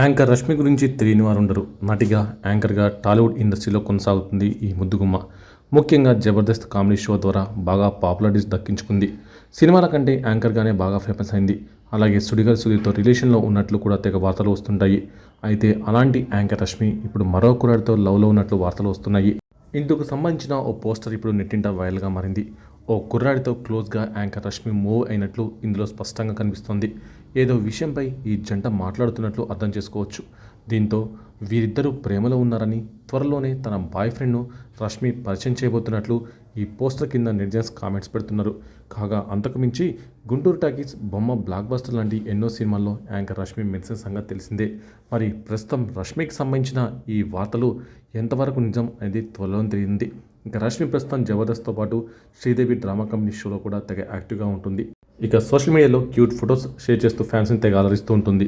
Anchor Rashmi గురించి తెలియని వారు ఉండరు. నటిగా యాంకర్గా టాలీవుడ్ ఇండస్ట్రీలో కొనసాగుతుంది ఈ ముద్దుగుమ్మ. ముఖ్యంగా జబర్దస్త్ కామెడీ షో ద్వారా బాగా పాపులారిటీ దక్కించుకుంది. సినిమాల కంటే యాంకర్గానే బాగా ఫేమస్ అయింది. అలాగే సుడిగాలి సుధీర్తో రిలేషన్లో ఉన్నట్లు కూడా తెగ వార్తలు వస్తుంటాయి. అయితే అలాంటి యాంకర్ రష్మి ఇప్పుడు మరో కురాడితో లవ్లో ఉన్నట్లు వార్తలు వస్తున్నాయి. ఇందుకు సంబంధించిన ఓ పోస్టర్ ఇప్పుడు నెట్టింట వైరల్గా మారింది. ఓ కుర్రాడితో క్లోజ్గా యాంకర్ రష్మి మూవ్ అయినట్లు ఇందులో స్పష్టంగా కనిపిస్తోంది. ఏదో విషయంపై ఈ జంట మాట్లాడుతున్నట్లు అర్థం చేసుకోవచ్చు. దీంతో వీరిద్దరూ ప్రేమలో ఉన్నారని త్వరలోనే తన బాయ్ ఫ్రెండ్ను రష్మి పరిచయం చేయబోతున్నట్లు ఈ పోస్టర్ కింద నెటిజన్స్ కామెంట్స్ పెడుతున్నారు. కాగా అంతకుమించి గుంటూరు టాకీస్ బొమ్మ బ్లాక్ బస్టర్ లాంటి ఎన్నో సినిమాల్లో యాంకర్ రష్మి మెరిసిన సంగతి తెలిసిందే. మరి ప్రస్తుతం రష్మికి సంబంధించిన ఈ వార్తలు ఎంతవరకు నిజం అనేది త్వరలో తెలియంది ఇంకా రష్మి ప్రస్తుతం జబర్దస్త్తో పాటు శ్రీదేవి డ్రామా కంపెనీ షోలో కూడా తెగ యాక్టివ్గా ఉంటుంది. ఇక సోషల్ మీడియాలో క్యూట్ ఫొటోస్ షేర్ చేస్తూ ఫ్యాన్స్ని తెగ అలరిస్తూ ఉంటుంది.